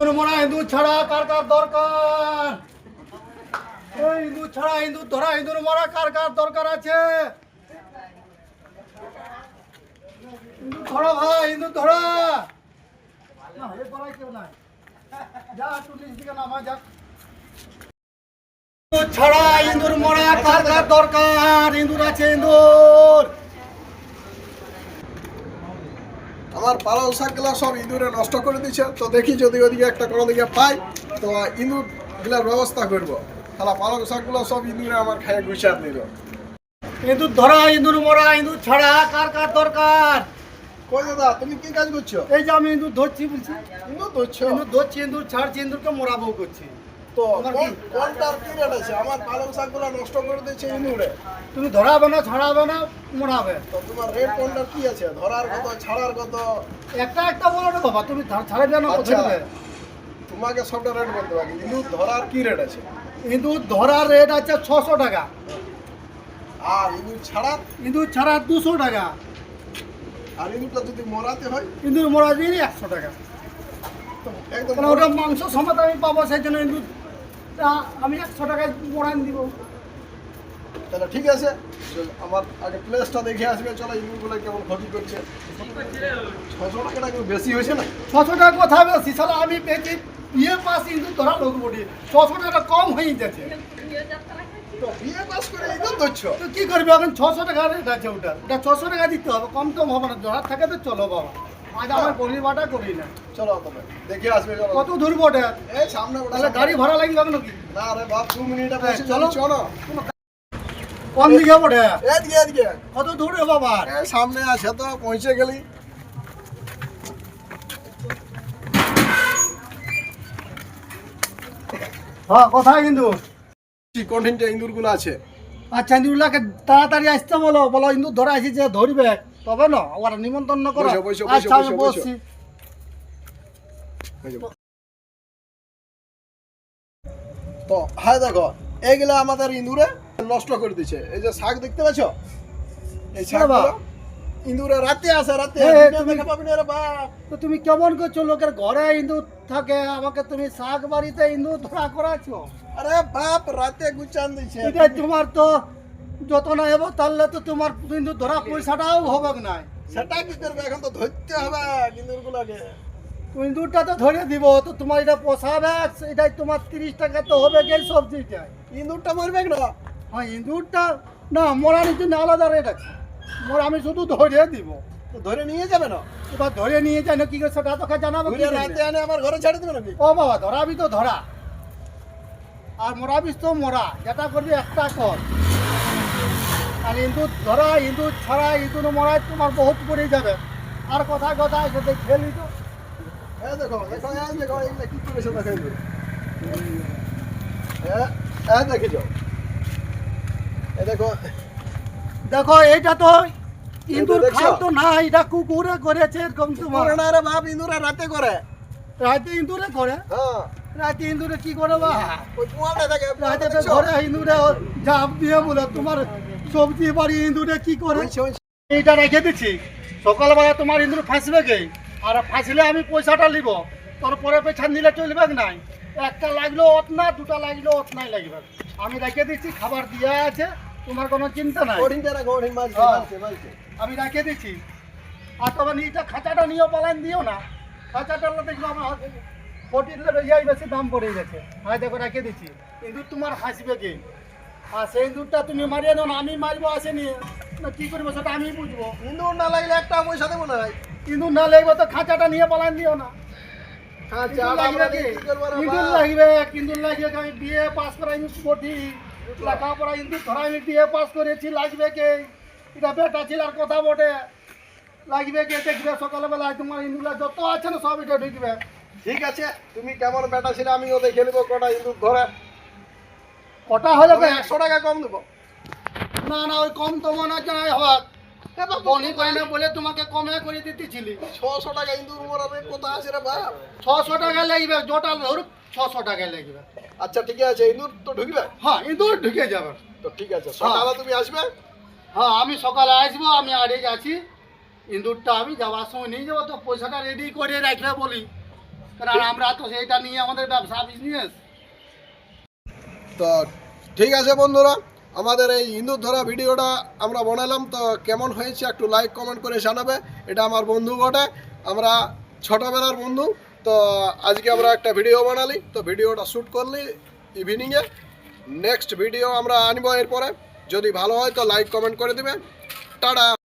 ইন্দুর মরা হিন্দু ছাড়া কার কার দরকার? ছাড়া ধরা হিন্দুর মরা কার কার দরকার আছে? ধরা ছাড়া হিন্দুর মরা কার কার দরকার? হিন্দুর আছে হিন্দুর। আমার পালং শাকগুলা সব ইঁদুরে নষ্ট করে দিচ্ছে তো দেখি যদি ওদিকে একটা কোনো দিকে পাই তো ইঁদুরগুলার ব্যবস্থা করব। তাহলে পালং শাকগুলো সব ইঁদুরে আমার খাইয়ে গুছিয়ে নিল ইঁদুর ধরা ইঁদুর মরা ইঁদুর ছাড়া কার কার দরকার? কই দাদা তুমি কি কাজ করছ? এই যে আমি ইঁদুর ধরছি বলছি। ইঁদুর ধরছো? ইঁদুর ধরছি ইঁদুর ছাড়ছি ইঁদুরকে মোড়াবো করছি। তো কোন- আমার পালং শাকগুলো নষ্ট করে তুমি ধরাবে না ছাড়াবে না মোড়াবে তো তোমার রেট কি আছে? ধরার কত ছাড়ার কত? একটা একটা বলো না বাবা তুমি ছাড়াবে না আচ্ছা। কোথায় তোমাকে সবটা রেট বলতে পারি ইঁদুর ধরার কি রেট আছে? ইঁদুর ধরার রেট আছে ছশো টাকা। আর ইঁদুর ছাড়ার? ইঁদুর ছাড়া দুশো টাকা। আর ইঁদুরটা যদি মরাতে হয়? ইঁদুর মোড়া দিয়ে একশো টাকা। একদম কারণ ওটা মাংস সমেত আমি পাবো সেই জন্য ইঁদুর তা আমি একশো টাকায় দিব। তাহলে ঠিক আছে আমার আগে প্লেসটা দেখে আসবে চলো ইঁদুরগুলো কেমন ক্ষতি করছে। ছশো টাকাটা একটু বেশি হয়েছে না? ছশো টাকা কোথায় বেশি সালা আমি পেয়েছি বিয়ে পাস ইঁদুর ধরা লোক বলি ছশো টাকা কম হয়ে যাচ্ছে তো বিয়ে পাস করে ইঁদুর ধরছো তো কি করবি এখন? ছশো টাকা রেট আছে ওটা। ওটা ছশো টাকা দিতে হবে কম কম হবে না। ধরা থাকে তো চলো বাবা। আজ আমার পরিবারটা করি না। চলো তবে দেখে আসবে চলো। কত ওটা? এই সামনে তাহলে গাড়ি ভাড়া লাগবে নাকি? না রে বাপ দু মিনিটে হ্যাঁ, চলো। চলো। কোন দিকে এদিকে এদিকে। কত দূরে বাবা সামনে আছে তো পৌঁছে গেলি। হ্যাঁ কোথায় কিন্তু? কি আছে। আচ্ছা ইন্দুরলাকে তাড়াতাড়ি আসতে বলো। বলো ইন্দুর ধরে আসি যে ধরবে। তবে না ওরা নিমন্ত্রণ করো। আচ্ছা আমি তো হ্যাঁ দেখো এইগুলা আমাদের ইঁদুরে নষ্ট করে দিচ্ছে এই যে শাক দেখতে পাচ্ছ? এই শাকগুলো। ইঁদুরে রাতে আসে রাতে। বাপ। তো তুমি কেমন করছ? লোকের ঘরে ইন্দুর থাকে আমাকে তুমি শাক বাড়িতে ইন্দুর ধরা করাছো আরে বাপ রাতে গুচান দিচ্ছে এটা তোমার তো যত না এবো তাহলে তো তোমার ইন্দুর ধরা পয়সাটাও হবে না সেটা কি করবে? এখন তো ধরতে হবে ইঁদুরগুলোকে। ইন্দুরটা তো ধরে দিব তো তোমার এটা পোষাবে এটাই তোমার তিরিশ টাকা তো হবে কে সবজিটা ইঁদুরটা মরবে না হ্যাঁ ইন্দুরটা না মোরানির জন্য আলাদা রেট আছে। মোর আমি শুধু ধরে দিব। তো ধরে নিয়ে যাবে না? এবার ধরে নিয়ে যাই না কি করে সেটা তোকে জানাব কি? রাতে আনে আমার ঘরে ছেড়ে দেবে নাকি? ও বাবা ধরাবি তো ধরা। আর মরাবিস তো মরা যেটা করবি একটা কর। আর ইঁদুর ধরা ইঁদুর ছাড়া ইঁদুর মরায় তোমার বহুত পড়ে যাবে। আর কথা কথা এসে খেলি তো দেখো দেখো দেখো এইগুলা কি করেছে দেখো হ্যাঁ দেখে যাও। দেখো দেখো এইটা তো? খাও তো না এটা কুকুরে করেছে এরকম তোমার। না রে বাপ রাতে করে। রাতে ইঁদুরে করে? হ্যাঁ। রাতে ইঁদুরে কি করে বা? ওই রাতে ঘরে জাপ দিয়ে বলে তোমার সবজি বাড়ি ইঁদুরে কি করে। এইটা রেখে দিচ্ছি। সকালবেলা তোমার ইন্দুর ফাঁসবে কে? আর ফাঁসলে আমি পয়সাটা নিব। তারপরে পেছান দিলে চলবে নাই? একটা লাগল অত না দুটা লাগল অত নাই লাগবে। আমি রেখে দিচ্ছি খাবার দিয়ে আছে তোমার কোনো চিন্তা নাই। হ্যাঁ। আমি রেখে দিচ্ছি। আর তবে এইটা খাঁচাটা নিয়েও পালান দিও না। খাঁচাটা দেখব আমার বেশি দাম পড়ে গেছে। হ্যাঁ দেখো রেখে দিচ্ছি। ইঁদুর তোমার হাসবে কে? আর সেই ইঁদুরটা তুমি মারিয়ে না আমি মারবো আসেনি। না কি করব সেটা আমি বুঝব। ইঁদুর না লাগলে একটা পয়সা দেবো না ইঁদুর না লাগবে তো খাঁচাটা নিয়ে পালান দিও না। ইঁদুর লাগবে ইঁদুর লাগবে? আমি বিয়ে পাস করা লেখাপড়া ধরা আমি বিয়ে পাস করেছি লাগবে কে? এটা বেটা ছিল আর কথা বটে। লাগবে কে? দেখবে সকালবেলায় তোমার ইঁদুররা যত আছে না সব এটা ঢুকবে ঠিক আছে তুমি কেমন বেটা ছিল আমিও দেখে নেব কটা ইঁদুর ধরে। কটা হলে একশো টাকা কম দেবো না না ওই কম তো মনে হচ্ছে নাই হওয়ার বনি না বলে তোমাকে কমে করে দিতেছিলি। ছশো টাকা ইঁদুর মরার রেট আছে রে বাপ? ছশো টাকা লাগবে জোটা ছশো টাকা লাগবে। আচ্ছা ঠিক আছে ইঁদুর তো ঢুকবে? হ্যাঁ ইঁদুর ঢুকে যাবে। তো ঠিক আছে সকালে তুমি আসবে? হ্যাঁ আমি সকালে আসব আমি আড়ে আছি ইঁদুরটা আমি যাওয়ার সময় নিয়ে যাব তো পয়সাটা রেডি করে রাখবে বলি। কারণ আমরা তো সেইটা নিয়ে আমাদের ব্যবসা বিজনেস তো ঠিক আছে বন্ধুরা আমাদের এই ইন্দুর ধরা ভিডিওটা আমরা বানালাম তো কেমন হয়েছে একটু লাইক কমেন্ট করে জানাবে। এটা আমার বন্ধু বটে আমরা ছোটোবেলার বন্ধু তো আজকে আমরা একটা ভিডিও বানালি। তো ভিডিওটা শ্যুট করলি ইভিনিংয়ে নেক্সট ভিডিও আমরা আনব এরপরে। যদি ভালো হয় তো লাইক কমেন্ট করে দিবে। টাটা!